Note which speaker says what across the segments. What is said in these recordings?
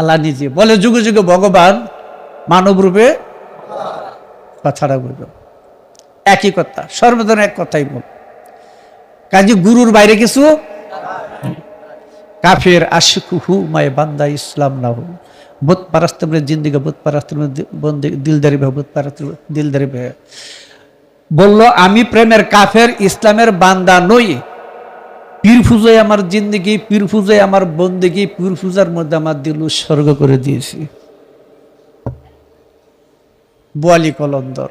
Speaker 1: আল্লাহ নিজে বলে, যুগে যুগে ভগবান মানব রূপে কথাটা বলবে একই কথা, সর্বজন এক কথাই বল। কাজী গুরুর বাইরে কিছু কাফের আশিকুহু মায় বান্দা ইসলাম না হু বোধ পারাস্তে জিন্দিগা, বোধ পারাস্তে দিলদারি ভাই বোধ পারাস্তে দিলদারি ভাই বলল, আমি প্রেমের কাফের, ইসলামের বান্দা নই। পীর আমার জিন্দগি, পীর আমার বন্দিগি, পীর ফুজার মধ্যে আমার দিল উৎসর্গ করে দিয়েছি। বোয়ালি কলন্দর।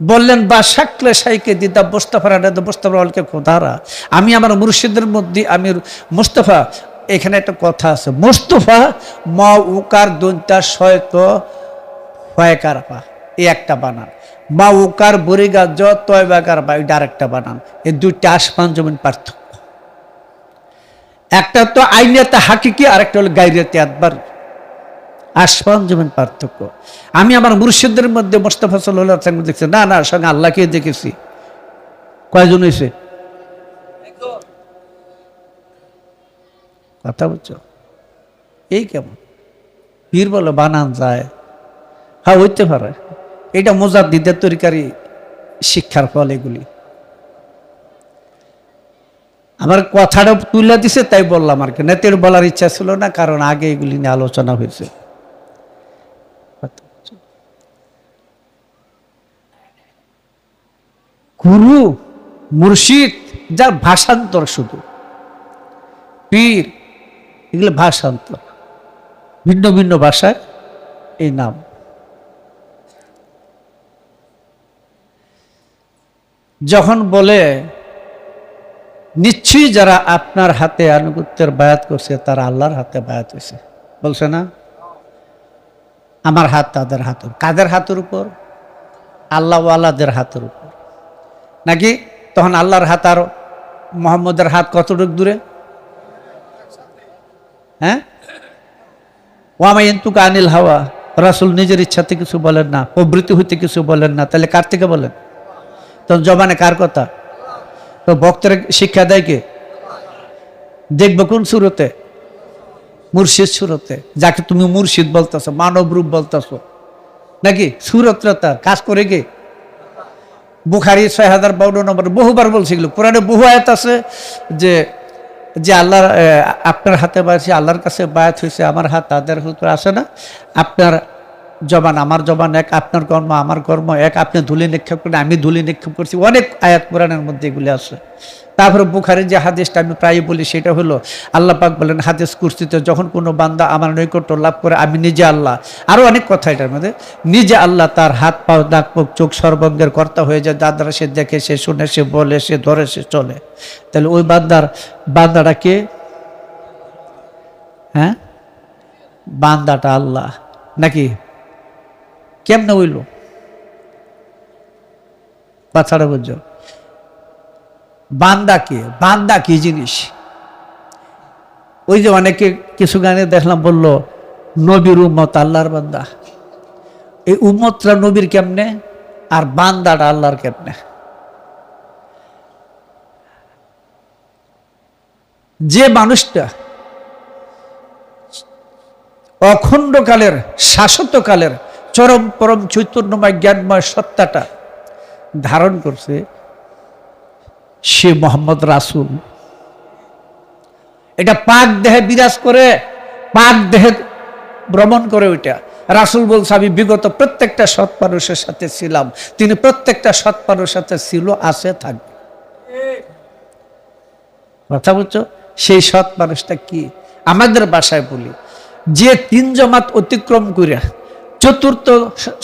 Speaker 1: বললেন, বা শাকলে সাইকে দিদা মোস্তফা রাডা মোস্তফা অলকে খোদারা। আমি আমার মুর্শিদের মধ্যে, আমি মোস্তফা, এখানে একটা কথা আছে। মোস্তফা ম উকার দন্তা শয়ত ফয়কার পা এই একটা বানান। মা উকার বরিগা জ তয়বাকার পা এটা আরেকটা বানান। এই দুইটা আসমান জমিন পার্থক্য। একটা তো আইনিয়াতে হাকিকি, আরেকটা হলো গাইরিয়াতে একবার আসমান জমিন পার্থক্য। আমি আমার মুর্শিদের মধ্যে মোস্তফা সঙ্গে দেখছি, না না, সঙ্গে আল্লাহকে দেখেছি। কয়জন হয়েছে? কথা বলছো? এই কেমন? পীর বলে বানান যায়। হ্যাঁ হইতে পারে। এটা মোজার দিদের তরিকারই শিক্ষার ফল এগুলি। আমার কথাটা তুলে দিছে, তাই বললাম আর কি। নেতের বলার ইচ্ছা ছিল না, কারণ আগে এগুলি নিয়ে আলোচনা হয়েছে। গুরু, মুর্শিদ, যার ভাষান্তর শুধু। পীর, এগুলো ভাষান্তর। ভিন্ন ভিন্ন ভাষায় এই নাম। যখন বলে নিশ্চয়ই যারা আপনার হাতে আনুগত্যের বায়াত করছে, তারা আল্লাহর হাতে বায়াত হয়েছে। বলছে না? আমার হাত তাদের হাতের কাদের হাতের উপর? আল্লাহওয়ালাদের হাতের উপর। নাকি তখন আল্লাহর হাত আর মোহাম্মদের হাত কতটুক দূরে? হ্যাঁ? ওয়ামাইন্তুকা আনিল হাওয়া। রাসুল নিজের ইচ্ছাতে কিছু বলেন না, প্রবৃত্তি হইতে কিছু বলেন না। তাহলে কার থেকে বলেন? তখন জবানে কার কথা? তো ভক্তের শিক্ষা দেয় কে? দেখব কোন সুরতে? মুর্শিদ সুরতে। যাকে তুমি মুর্শিদ বলতেছো, মানব রূপ বলতেছো। নাকি? সুরতরা তার কাজ করে কে? বুখারি ছয় হাজার বাউন্ন নম্বর বহুবার বলছে এগুলো। বহু আয়াত আছে যে যে আল্লাহর আপনার হাতে বাড়ছে আল্লাহর কাছে বায়াত হয়েছে, আমার হাত তাদের হাতে আসে না। আপনার জবান, আমার জবান এক, আপনার কর্ম, আমার কর্ম এক, আপনি ধুলি নিক্ষেপ করেন, আমি ধুলি নিক্ষেপ করছি। অনেক আয়াত কোরআনের মধ্যে এগুলি আছে। তারপরে বুখারের যে হাদিসটা আমি প্রায় বলি, সেটা হলো, আল্লাহ পাক বলেন, হাদিস কুর্সিতে যখন কোনো বান্দা আমার নৈকট্য লাভ করে, আমি নিজে আল্লাহ। আরও অনেক কথা এটার মধ্যে। নিজে আল্লাহ তার হাত, পা দাগ পোক চোখ সর্বঙ্গের কর্তা হয়ে যায়, যার দ্বারা সে দেখে, সে শুনে, সে বলে, সে ধরে, সে চলে। তাহলে ওই বান্দার, বান্দাটা কে? হ্যাঁ? বান্দাটা আল্লাহ। নাকি? কেমনে হইল? বাচ্চাটা বুঝছ বান্দা কে? বান্দা কি জিনিস? ওই যে অনেকে কিছু গানে দেখলাম বলল, নবীর উম্মত আল্লাহর বান্দা। এই উম্মতরা নবীর কেমনে? আর বান্দাটা আল্লাহর কেমনে? যে মানুষটা অখণ্ডকালের, শাশ্বতকালের চরম পরম চৈতন্যময় জ্ঞানময় সত্তাটা ধারণ করছে সে মোহাম্মদ রাসুল। এটা পাক দেহে বিরাজ করে, পাক দেহে ভ্রমণ করে ওইটা। রাসুল বলছে, আমি বিগত প্রত্যেকটা সৎ মানুষের সাথে ছিলাম। তিনি প্রত্যেকটা সৎ মানুষের সাথে ছিল, আছে, থাকবে। কথা বলছো সেই সৎ মানুষটা কি? আমাদের বাসায় বলি, যে তিন জমাত অতিক্রম করে চতুর্থ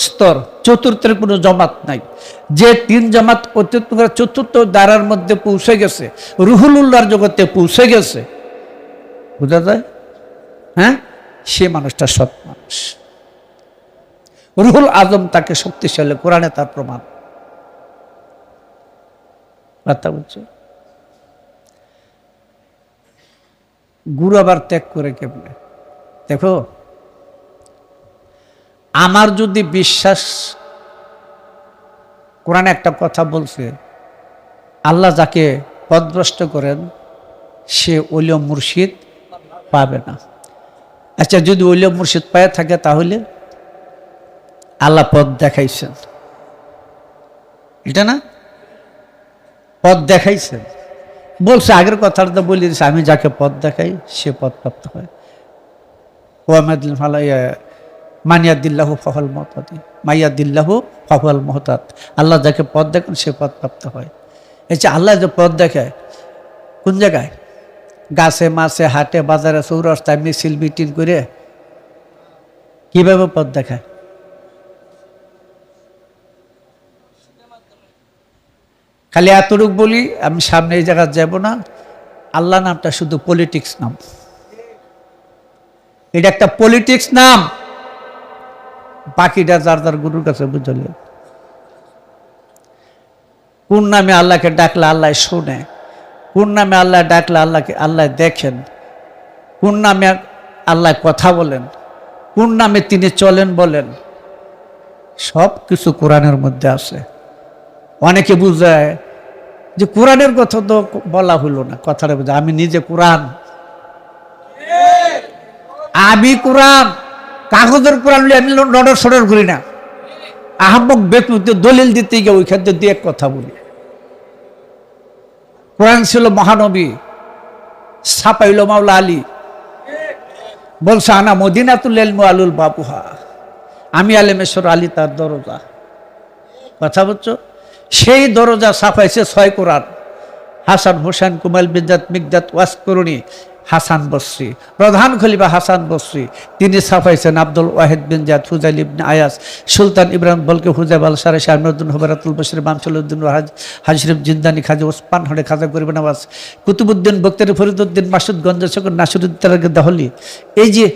Speaker 1: স্তর, চতুর্থের কোনো জমাত নাই। যে তিন জামাত অতিক্রম করে চতুর্থ দ্বারার মধ্যে পৌঁছে গেছে রুহুল উল্লাহর জগতে পৌঁছে গেছে, বুঝা যায়? হ্যাঁ? সে মানুষটা সৎ মানুষ। রুহুল আজম তাকে শক্তিশালী, কোরআনে তার প্রমাণ। কথা বলছো? গুরু আবার ত্যাগ করে কেমনে? দেখো আমার যদি বিশ্বাস কোরআনে একটা কথা বলছে আল্লাহ যাকে পদভ্রষ্ট করেন সে অলিয় মুর্শিদ পাবে না। আচ্ছা যদি ওইলে মুর্শিদ পায়ে থাকে তাহলে আল্লাহ পথ দেখাইছেন। এটা না? পথ দেখাইছেন। বলছে আগের কথাটা বলি দিছে, আমি যাকে পথ দেখাই সে পথ প্রাপ্ত হয় ওয়ামাদিল ফালাইয়া মানিয়াদিল্লাহু ফহল মহতাদি মাইয়াদিল্লাহু ফহল মহতাদ। আল্লাহ যাকে পথ দেখেন, সে পথ প্রাপ্ত হয়। এই যে আল্লাহ যে পথ দেখায় কোন জায়গায়? গাছে, মাছে, হাটে, বাজারে, চৌরাস্তায় মিছিল, মিটিং করে কীভাবে পথ দেখায়? খালি এতটুক বলি, আমি সামনে এই জায়গায় যাব না। আল্লাহ নামটা শুধু পলিটিক্স নাম। এটা একটা পলিটিক্স নাম। বাকিটা যার যার গুরুর কাছে বুঝলে কোন নামে আল্লাহকে ডাকলে আল্লাহ শোনে, কোন নামে আল্লাহ ডাকলে আল্লাহকে আল্লাহ দেখেন, কোন নামে আল্লাহ কথা বলেন, কোন নামে তিনি চলেন বলেন, সব কিছু কোরআনের মধ্যে আছে। অনেকে বুঝায় যে কোরআনের কথা তো বলা হলো না, কথাটা বুঝা আমি নিজে কোরআন। আমি কোরআন। কাগজের কোরআন নিয়ে আমি নডর সডর করি না। আহম্মক ব্যক্তি দলিল দিতে গিয়ে ওই ক্ষেত্রে দিয়ে এক কথা বলি। কোরআন ছিল মহানবী, ছাপাইল মাওলা আলী। বলছে, আনা মদিনাতুল এলমু আলুল বাবুহা। আমি আলেমেশ্বর আলী তার দরজা। কথা বলছো? সেই দরজা সাফাইছে ছয় কোরআন। হাসান, হোসেন কুমাল বিদ্যাত মিগদাত ওয়াস করুণী হাসান বসরি, প্রধান খলিফা হাসান বসরি, তিনি সাফাইছেন আব্দুল ওয়াহিদ বিন জাদ হুজাইল ইবনে আয়াস, সুলতান ইব্রাহিম বলকে হুজাইব আল সারে শাহমুদ্দিন হবরাতুল বসরি মামসুলউদ্দিন হাজ হাজরিফ জিন্দানি, খাজা ওসমান হরে, খাজা গরিব নওয়াজ কুতুবুদ্দিন বক্তারি ফরিদুদ্দিন মাসুদ গঞ্জ শকর নাসিরুদ্দিন দহলি, এই যে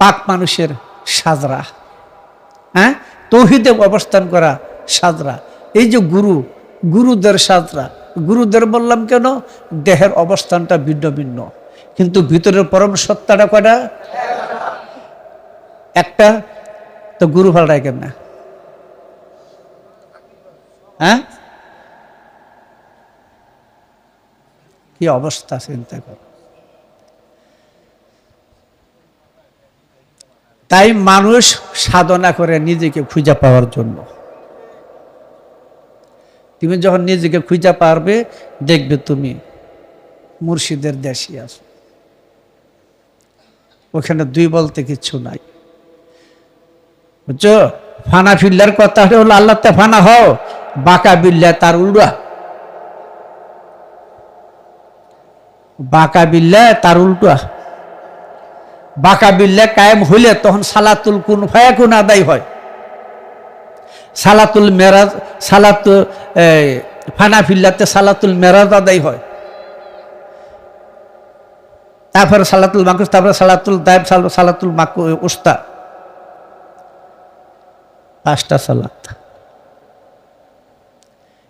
Speaker 1: পাক মানুষের সাজরা হ্যাঁ? তৌহিদে অবস্থান করা সাজরা, এই যে গুরু, গুরুদের সাজরা গুরুদের বললাম কেন? দেহের অবস্থানটা ভিন্ন ভিন্ন। কিন্তু ভিতরের পরম সত্তাটা কয়টা? একটা? তো গুরু ভাড়ায় কেন না হ্যাঁ? কি অবস্থা চিন্তা কর। তাই মানুষ সাধনা করে নিজেকে খুঁজে পাওয়ার জন্য। তুমি যখন নিজেকে খুঁজে পারবে, দেখবে তুমি মুর্শিদের দেশে আছো। ওখানে দুই বলতে কিছু নাই। বুঝছ? ফানা ফিল্লার কথা হলো আল্লাহ তে ফানা হও, বাঁকা বিল্লা তার উল্টা বাঁকা বিল্লা তার উল্টা বাঁকা বিল্লা কায়েম হইলে তখন সালাতুল কোন ফায়া কোন আদায় হয়। সালাতুল মেরাজ, সালাতু ফানা ফিল্লাতে সালাতুল মেরাজ আদায় হয়। তারপরে সালাতুল মাকুস তারপরে সালাতুল দায়ব সালাতুল মাকু উস্তা। পাঁচটা সালাত।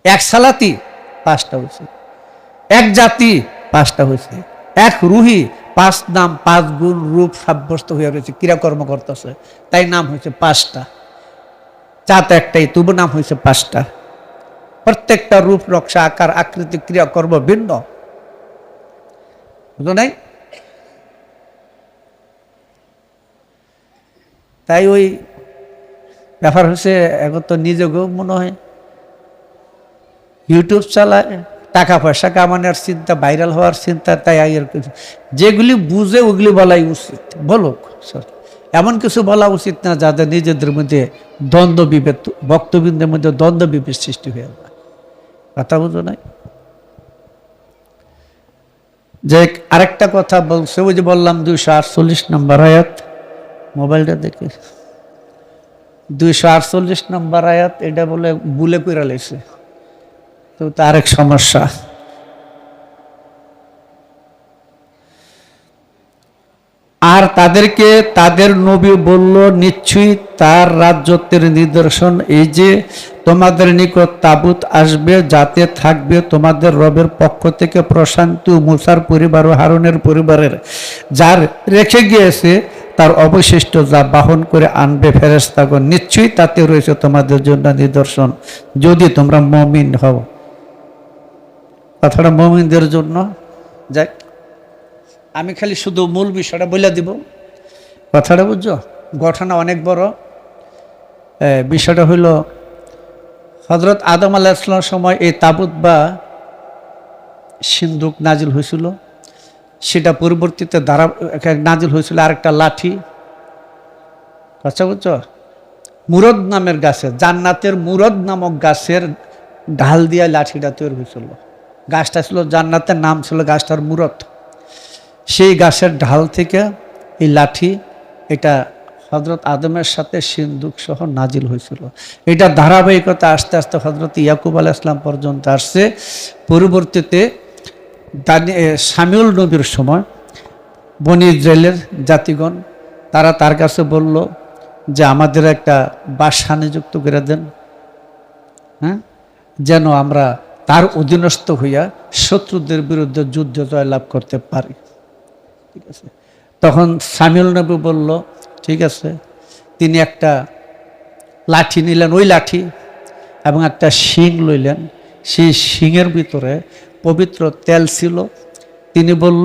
Speaker 1: এক সালাতি, পাঁচটা হয়েছে এক জাতি, পাঁচটা হয়েছে এক রুহি, পাঁচ নাম, পাঁচ গুণ রূপ সাব্যস্ত হয়ে রয়েছে। ক্রিয়াকর্ম করতেছে। তাই নাম হয়েছে পাঁচটা। চাত একটাই, তবু নাম হয়েছে পাঁচটা। প্রত্যেকটা রূপ, নকশা, আকার, আকৃতি, ক্রিয়াকর্ম ভিন্ন। বুঝো নাই? তাই ওই ব্যাপার হচ্ছে, এখন তো নিজেকেও মনে হয় ইউটিউব চালায় টাকা পয়সা কামানোর চিন্তা, ভাইরাল হওয়ার চিন্তা, তাই যেগুলি বুঝে ওগুলি বলাই উচিত। বলো বলুক এমন কিছু বলা উচিত না যাদের নিজেদের মধ্যে দ্বন্দ্ব বিভেদ বক্তবৃন্দের মধ্যে দ্বন্দ্ব বিভেদ সৃষ্টি হয়ে যায়। কথা বুঝো নাই? যে আরেকটা কথা বলছে ওই যে বললাম দুইশো আটচল্লিশ নম্বর আয়াত, মোবাইলটা দেখে। দুইশো আটচল্লিশ নম্বর আয়াত, এটা বলে বুলে করে লেছে তো তার এক সমস্যা। আর তাদেরকে তাদের নবী বলল, নিশ্চয়ই তার রাজ্যত্বের নিদর্শন এই যে তোমাদের নিকট তাবুত আসবে, যাতে থাকবে তোমাদের রবের পক্ষ থেকে প্রশান্তি মুসার পরিবার ও হারুনের পরিবারের। যার রেখে গিয়েছে, তার অবশিষ্ট যা বাহন করে আনবে ফেরেস্তাগণ নিশ্চয়ই তাতে রয়েছে তোমাদের জন্য নিদর্শন, যদি তোমরা মমিন হও। কথাটা মমিনদের জন্য। যাক আমি খালি শুধু মূল বিষয়টা বলে দিব। কথাটা বুঝছ? ঘটনা অনেক বড়। বিষয়টা হইল হজরত আদম আলাহিসাল্লামের সময় এই তাবুত বা সিন্ধুক নাজিল হয়েছিল। সেটা পরবর্তীতে দ্বারা নাজিল হয়েছিল আরেকটা লাঠি। কথা বুঝছ? মুরদ নামের গাছের জান্নাতের মুরদ নামক গাছের ঢাল দিয়ে লাঠিটা তৈরি হয়েছিল। গাছটা ছিল জান্নাতের নাম ছিল গাছটার মুরদ। সেই গাছের ঢাল থেকে এই লাঠি, এটা হজরত আদমের সাথে সিন্ধুক সহ নাজিল হয়েছিল। এটা ধারাবাহিকতা আস্তে আস্তে হজরত ইয়াকুব আল ইসলাম পর্যন্ত আসছে। পরবর্তীতে সামিউল নবীর সময় বনি ইসরায়েলের জাতিগণ, তারা তার কাছে বলল যে, আমাদের একটা বাসা নিযুক্ত করে দেন। হ্যাঁ? যেন আমরা তার অধীনস্থ হইয়া শত্রুদের বিরুদ্ধে যুদ্ধ জয়লাভ করতে পারি। ঠিক আছে। তখন সামিউল নবী বলল, ঠিক আছে, তিনি একটা লাঠি নিলেন, ওই লাঠি, এবং একটা শিং লইলেন। সেই শিংয়ের ভিতরে পবিত্র তেল ছিল। তিনি বলল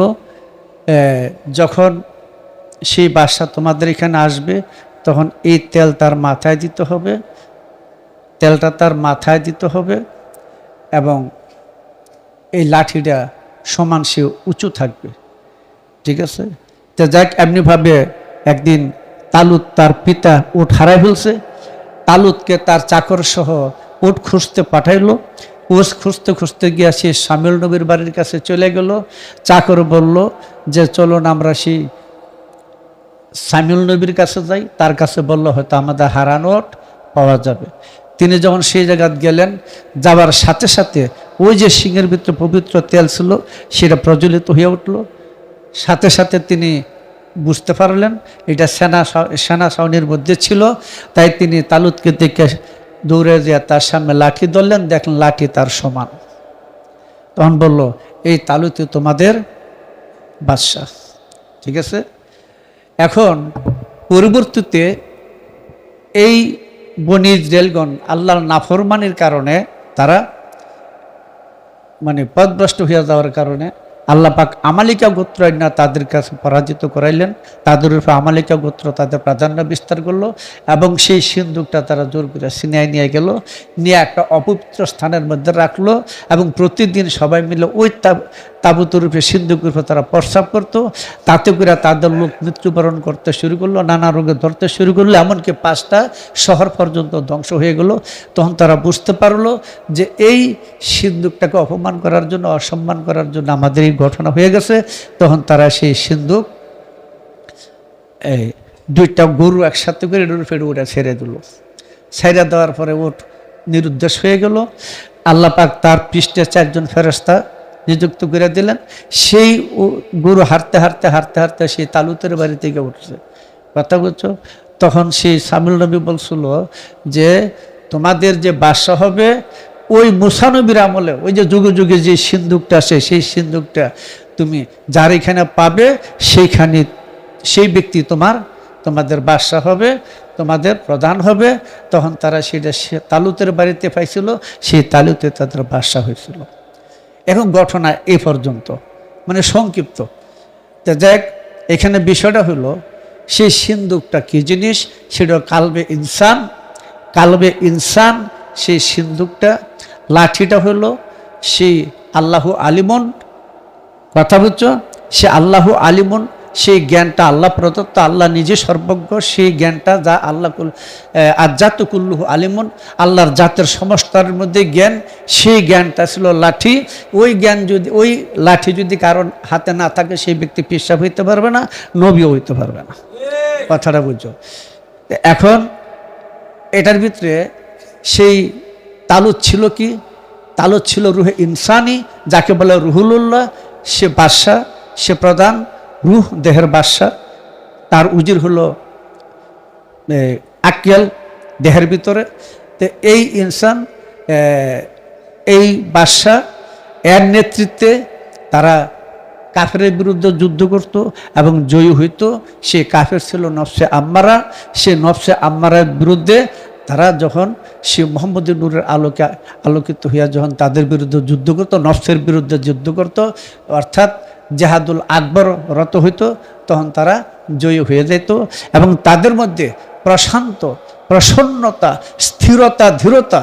Speaker 1: যখন সেই বাসা তোমাদের এখানে আসবে, তখন এই তেল তার মাথায় দিতে হবে। তেলটা তার মাথায় দিতে হবে, এবং এই লাঠিটা সমান সে উঁচু থাকবে। ঠিক আছে? তো যাক, এমনিভাবে একদিন তালুত তার পিতা উঠ হারাই ফেলছে। তালুতকে তার চাকর সহ উঠ খুঁজতে পাঠাইলো। উঠ খুঁজতে খুঁজতে গিয়া সে সামিল নবীর বাড়ির কাছে চলে গেল। চাকর বলল যে, চলুন আমরা সেই সামিউল নবীর কাছে যাই। তার কাছে বলল, হয়তো আমাদের হারানো ওট পাওয়া যাবে। তিনি যখন সেই জায়গায় গেলেন যাওয়ার সাথে সাথে ওই যে সিংহের ভিতরে পবিত্র তেল ছিল, সেটা প্রজ্বলিত হয়ে উঠল। সাথে সাথে তিনি বুঝতে পারলেন, এটা সেনা সেনা ছাউনির মধ্যে ছিল, তাই তিনি তালুতকে দেখে দৌড়ে যে তার সামনে লাঠি ধরলেন, দেখলেন লাঠি তার সমান। তখন বলল, এই তালুতে তোমাদের বাদশাহ। ঠিক আছে? এখন পরবর্তীতে এই বনি ইসরায়েলগণ আল্লাহর নাফরমানির কারণে তারা মানে পদভ্রষ্ট হয়ে যাওয়ার কারণে আল্লাহ পাক আমালিকা গোত্র না তাদের কাছে পরাজিত করাইলেন। তাদের উপরে আমালিকা গোত্র তাদের প্রাধান্য বিস্তার করল এবং সেই সিন্ধুকটা তারা জোর করে সিনিয়ায় নিয়ে গেল, নিয়ে একটা অপবিত্র স্থানের মধ্যে রাখল এবং প্রতিদিন সবাই মিলে ওই তাব- তাবুতের উপরে সিন্ধুকের উপরে তারা প্রস্রাব করতো। তাতে করে তাদের লোক মৃত্যুবরণ করতে শুরু করল, নানা রোগে ধরতে শুরু করল, এমনকি পাঁচটা শহর পর্যন্ত ধ্বংস হয়ে গেল। তখন তারা বুঝতে পারল যে এই সিন্ধুকটাকে অপমান করার জন্য, অসম্মান করার জন্য আমাদের এই ঘটনা হয়ে গেছে। তখন তারা সেই সিন্ধুক, এই দুইটা গরু একসাথে করে এটার ফের ওটা ছেড়ে দিল। ছেড়ে দেওয়ার পরে ওট নিরুদ্দেশ হয়ে গেল। আল্লাহ পাক তার পৃষ্ঠে চারজন ফেরস্তা নিযুক্ত করে দিলেন। সেই গরু হারতে হারতে হারতে হারতে সেই তালুতের বাড়ি থেকে উঠছে। কথা বলছো? তখন সেই সামিল নবী বলছিল যে, তোমাদের যে বাসা হবে, ওই মুসানবীর আমলে, ওই যে যুগে যুগে যে সিন্ধুকটা আসে সেই সিন্ধুকটা তুমি যার এখানে পাবে, সেইখানে সেই ব্যক্তি তোমার, তোমাদের বাদশা হবে, তোমাদের প্রধান হবে। তখন তারা সেটা তালুতের বাড়িতে পাইছিল, সেই তালুতে তাদের বাদশা হয়েছিল। এখন ঘটনা এ পর্যন্ত। মানে সংক্ষিপ্ত। তা দেখ এখানে বিষয়টা হলো, সেই সিন্দুকটা কী জিনিস? সেটা কালবে ইনসান। কালবে ইনসান, সেই সিন্দুকটা লাঠিটা হলো, সেই আল্লাহ আলিমন। কথা বুঝছ? সে আল্লাহ আলিমন সেই জ্ঞানটা আল্লাহ প্রদত্ত, আল্লাহ নিজে সর্বজ্ঞ, সেই জ্ঞানটা যা আল্লাহ আজাত কুল্লুহু আলিমন, আল্লাহর জাতের সমস্তার মধ্যে জ্ঞান, সেই জ্ঞানটা ছিল লাঠি। ওই জ্ঞান যদি ওই লাঠি যদি কারণ হাতে না থাকে, সেই ব্যক্তি পেশাব হইতে পারবে না, নবীও হইতে পারবে না। কথাটা বুঝছ? এখন এটার ভিতরে সেই তালুত ছিল কি? তালুত ছিল রুহে ইনসানি, যাকে বলে রুহুলুল্লাহ, সে বাদশাহ, সে প্রধান। রুহ দেহের বাদশাহ তার উজির হলো এ, আক্কেল দেহের ভিতরে। তো এই ইনসান এই বাদশাহ এর নেতৃত্বে তারা কাফেরের বিরুদ্ধে যুদ্ধ করত এবং জয়ী হইতো। সে কাফের ছিল নফসে আম্মারা। সে নফসে আম্মারার বিরুদ্ধে তারা যখন সে মোহাম্মদ নূরের আলোকে আলোকিত হইয়া যখন তাদের বিরুদ্ধে যুদ্ধ করত নফসের বিরুদ্ধে যুদ্ধ করত অর্থাৎ জেহাদুল আকবর রত হইত, তখন তারা জয়ী হয়ে যেত এবং তাদের মধ্যে প্রশান্ত, প্রসন্নতা, স্থিরতা, ধীরতা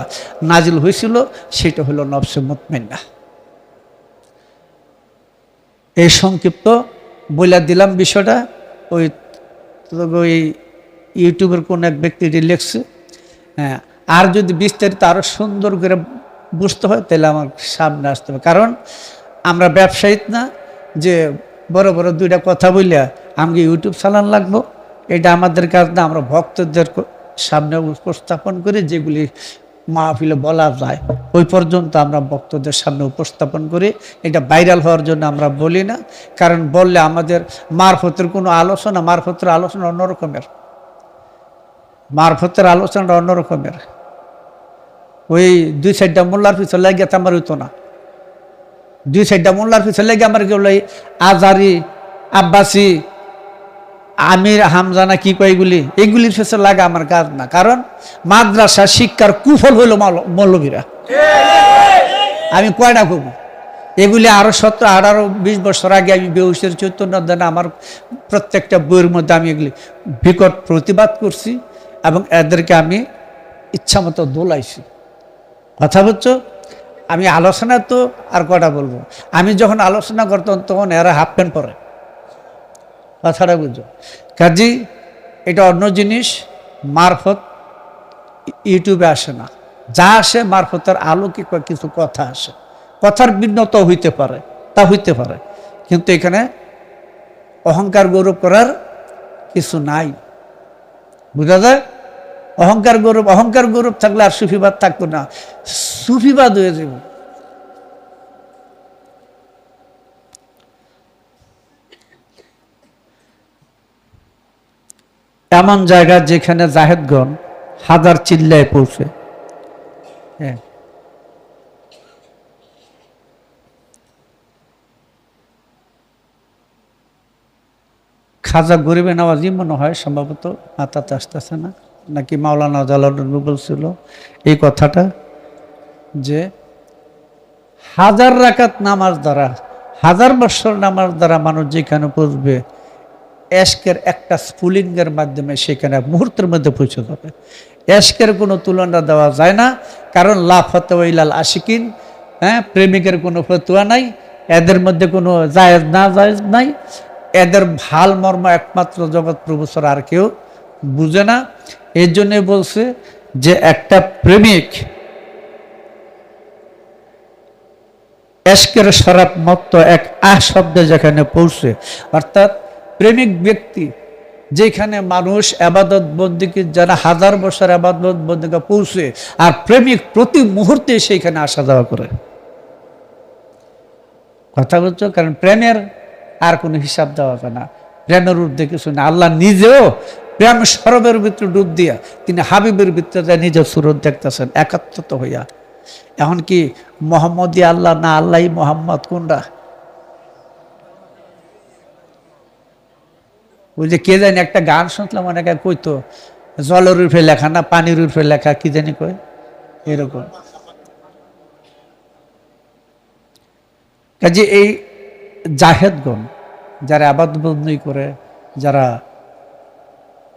Speaker 1: নাজিল হয়েছিল, সেটা হলো নবসে মুতমেন্না। এই সংক্ষিপ্ত বইলা দিলাম বিষয়টা। ওই ওই ইউটিউবের কোন এক ব্যক্তিটি লিখছে হ্যাঁ আর যদি বিস্তারিত আরও সুন্দর করে বুঝতে হয়, তাহলে আমার সামনে আসতে হবে। কারণ আমরা ব্যবসায়িক না যে বড় বড় দুইটা কথা বললে আমাকে ইউটিউব চালান লাগবো? এটা আমাদের কাজ না আমরা ভক্তদের সামনে উপস্থাপন করি, যেগুলি মাহফিলে বলা যায়। ওই পর্যন্ত আমরা ভক্তদের সামনে উপস্থাপন করি। এটা ভাইরাল হওয়ার জন্য আমরা বলি না। কারণ বললে আমাদের মারফতের কোনো আলোচনা, মারফতের আলোচনা অন্যরকমের। মারফতের আলোচনাটা অন্যরকমের। ওই দুই সাইডটা মোল্লার পিছনে লেগে আমার হইতো না। দুই সাইডটা মোল্লার পিছনে লেগে আমার কি হলো, এই আজারি আব্বাসি আমির হামজানা কি কয় এগুলি এগুলির পিছনে লাগা আমার কাজ না। কারণ মাদ্রাসা শিক্ষার কুফল হইল মৌল- মৌলবীরা। আমি কয়টা কব এগুলি আরও সত্তর আঠারো, বিশ বছর আগে আমি বেউসের চৈতন্য আমার প্রত্যেকটা বইয়ের মধ্যে আমি এগুলি বিকট প্রতিবাদ করছি এবং এদেরকে আমি ইচ্ছা মতো দোলাইছি। কথা বলছো আমি আলোচনা তো আর কটা বলব? আমি যখন আলোচনা করতাম তখন এরা হাফ প্যান্ট পরে। কথাটা বুঝো কাজী, এটা অন্য জিনিস, মারফত ইউটিউবে আসে না। যা আসে মারফতের আলোকে কিছু কথা আসে। কথার ভিন্নত হইতে পারে, তা হইতে পারে। কিন্তু এখানে অহংকার গৌরব করার কিছু নাই। বুঝা যায়? অহংকার গৌরব অহংকার গৌরব থাকলে আর সুফিবাদ থাকতো না। সুফিবাদ হয়ে যাব। এমন জায়গা যেখানে জাহেদগণ হাজার চিল্লায় পৌঁছে। হ্যাঁ। খাজা গরিবে নামাজি মনে হয় সম্ভবত মাথাতে আসতেছে না। নাকি মাওলানা জালালুল বলছিল, এই কথাটা যে হাজার রাকাত নামাজ দ্বারা, হাজার বছর নামাজ দ্বারা মানুষ যেখানে পৌঁছবে, এশকের একটা স্ফুলিঙ্গের মাধ্যমে সেখানে মুহূর্তের মধ্যে পৌঁছে যাবে। এশকের কোনো তুলনা দেওয়া যায় না, কারণ লা ফতোয়াইলাল আশিকিন হ্যাঁ প্রেমিকের কোনো ফতুয়া নাই, এদের মধ্যে কোনো জায়েজ না জায়েজ নাই, এদের ভালো মর্ম একমাত্র জগৎ প্রভু আর কেউ বুঝে না। এই জন্যে বলছে যে একটা প্রেমিক এশকের শরাব মত্ত এক আহ শব্দে যেখানে পৌঁছে অর্থাৎ প্রেমিক ব্যক্তি যেখানে মানুষ আবাদত বন্দিকে যারা হাজার বছর আবাদত বন্দিকে পৌঁছে, আর প্রেমিক প্রতি মুহূর্তে সেইখানে আসা যাওয়া করে। কথা বলছো? কারণ প্রেমের আর কোনো হিসাব দেওয়া যাবে না। প্রেমের ঊর্ধ্বে কিছু না আল্লাহ নিজেও প্রেম সরবের ভিতরে ডুব দিয়া তিনি হাবিবের ভিতরে নিজের সুরত দেখতেছেন, একাত্মত হইয়া। এখন কি মোহাম্মদী আল্লাহ না আল্লাহ মোহাম্মদ কোনটা ওই যে কে জানি একটা গান শুনলাম, অনেকে কইতো, জলের রূপে লেখা না পানির রূপে লেখা, কি জানি কয়? এরকম। কাজে এই জাহেদগণ যারা আবাদ বন্দি করে, যারা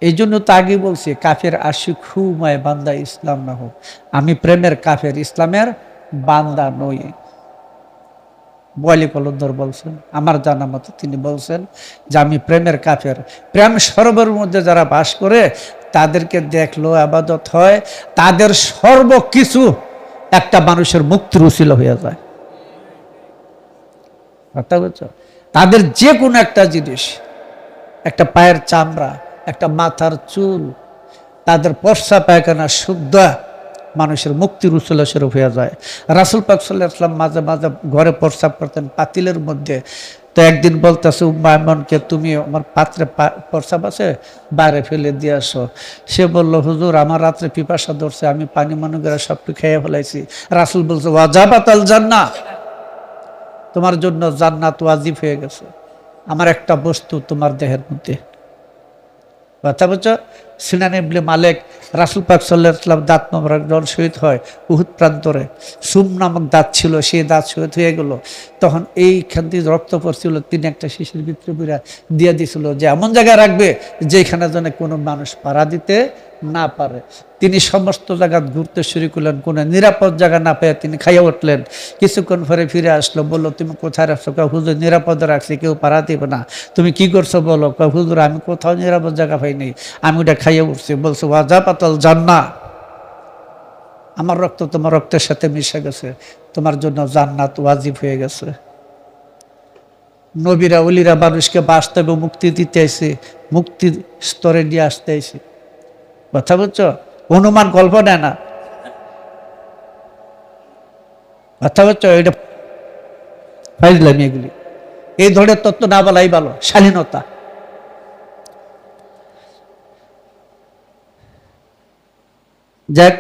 Speaker 1: এই জন্য তো আগে বলছি, কাফের আশিক হুমায় বান্দা ইসলাম না হোক। আমি প্রেমের কাফের, ইসলামের বান্দা নই। বয়ালি কলন্দর বলছেন, আমার জানা মতো তিনি বলছেন যে আমি প্রেমের কাফের। প্রেম সর্বের মধ্যে যারা বাস করে, তাদেরকে দেখল আবাদত হয়, তাদের সর্বকিছু একটা মানুষের মুক্তির উশিল হয়ে যায়। তাদের যে কোনো একটা জিনিস, একটা পায়ের চামড়া একটা মাথার চুল, তাদের পর্সা পায়খানা শুদ্ধ, মানুষের মুক্তির উচ্ছলা স্বরূপ হয়ে যায়। রাসুল পাক সাল্লাহ মাঝে মাঝে ঘরে প্রস্রাব করতেন পাতিলের মধ্যে। তো একদিন বলতেছে উম্মায়মনকে তুমি আমার পাত্রে প্রস্রাব আছে বাইরে ফেলে দিয়ে আসো। সে বলল, হুজুর, আমার রাত্রে পিপাসা ধরছে, আমি পানি মনে করে সবটু খেয়ে ফেলাইছি। রাসুল বলছে, ওয়াজাবাত আল জান্না তোমার জন্য জান্নাত ওয়াজিব হয়ে গেছে। আমার একটা বস্তু তোমার দেহের মধ্যে। কথা বলছো সিনান ইবনে মালেক রাসুল পাক সাল্লাহ ইসলাম দাঁত নম্বর একজন শহীদ হয় উহুদ প্রান্তরে। সুম নামক দাঁত ছিল, সেই দাঁত শহীদ হয়ে গেল। তখন এইখান থেকে রক্ত পড়ছিল, তিনি একটা শিশুর ভিতরে পুরা দিয়ে দিছিল যে, এমন জায়গায় রাখবে যেখানে যেন কোনো মানুষ পাড়া দিতে না পারে। তিনি সমস্ত জায়গা ঘুরতে শুরু করলেন, কোনো নিরাপদ জায়গা না পেয়ে তিনি খাইয়ে উঠলেন। কিছুক্ষণ পরে ফিরে আসলো, বলল, তুমি কোথায় রাখছো? কয়, হুজুর, নিরাপদে রাখছি, কেউ পাড়া দিবে না। তুমি কি করছ বলো? কয়, হুজুর, আমি কোথাও নিরাপদ জায়গা পাইনি, আমি ওটা খাইয়ে উঠছি। বলছো ওয়াজা পাতল জান্না আমার রক্ত তোমার রক্তের সাথে মিশে গেছে। তোমার জন্য জান্নাত ওয়াজিব হয়ে গেছে। নবীরা অলিরা মানুষকে বাস্তবে মুক্তি দিতে আইছে মুক্তির স্তরে নিয়ে আসতে আইছে। কথা বুঝছ? অনুমান গল্প নেয় না। কথা বুঝছ? এটা ফাইজলামি এগুলি। এই ধরনের তত্ত্ব না বলাই ভালো স্বাধীনতা যাক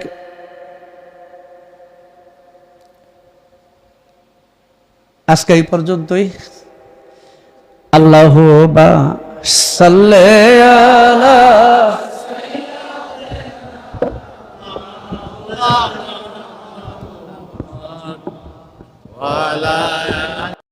Speaker 1: আজকে এই পর্যন্তই। আল্লাহ বা সাল্লে আলা